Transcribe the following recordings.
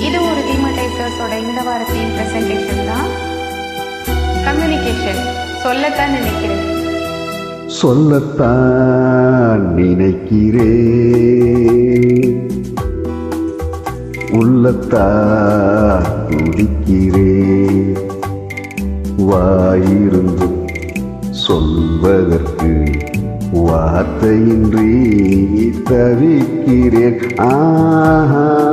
இது ஒரு தீமடைசர்ஸோட இந்த வாரத்தின் ப்ரெசன்டேஷன் தான். கம்யூனிகேஷன் சொல்லத்தான் நினைக்கிறேன். சொல்லத்தான் நினைக்கிறேன். உள்ளத்தான் துடிக்கிறேன். வாயிருந்தும் சொல்வதற்கு வார்த்தையின்றி தவிக்கிறேன். ஆஹா.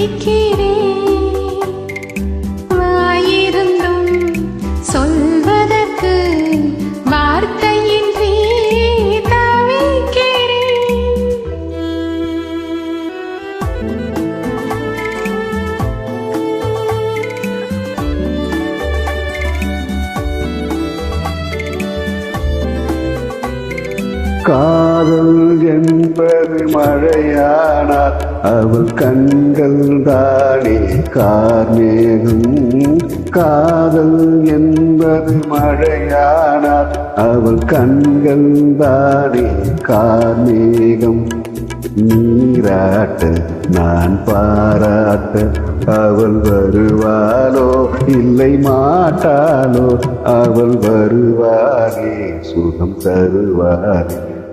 दिखे காதல் என்பது மழையானார் அவள் கண்கள் தானே கார்மேகம். காதல் என்பது மழையானார் அவள் கண்கள் தானே கார்மேகம். நீராட்ட நான் பாராட்ட அவள் வருவாளோ இல்லை மாட்டாளோ அவள் வருவாரே சுகம் தருவாரே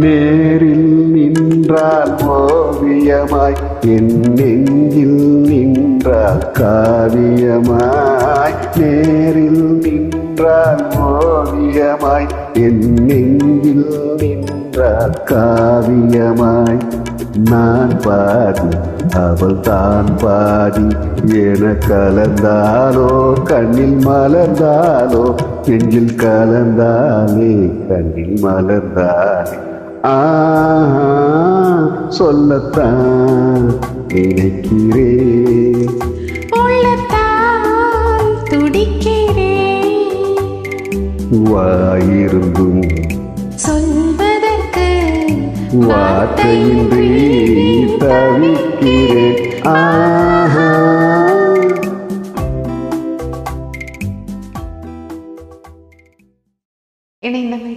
நேரில் நின்றால் ஓவியமாய் என் நெஞ்சில் நின்றால் காவியமாய். நேரில் நின்றால் ஓவியமாய் என் நெஞ்சில் நின்றால் காவியமாய். நான் பாடி அவள் தான் பாடி என கலந்தாலோ கண்ணில் மலர்ந்தாலோ நெஞ்சில் கலந்தாலே கண்ணில் மலர்ந்தாலே. ஆஹா சொல்லத்தான் நினைக்கிறேன் வாயிருந்தும் சொல்வதற்கு வார்த்தையின்றி தவிக்கிறேன். ஆஹா. இணைந்தமைக்கு நன்றி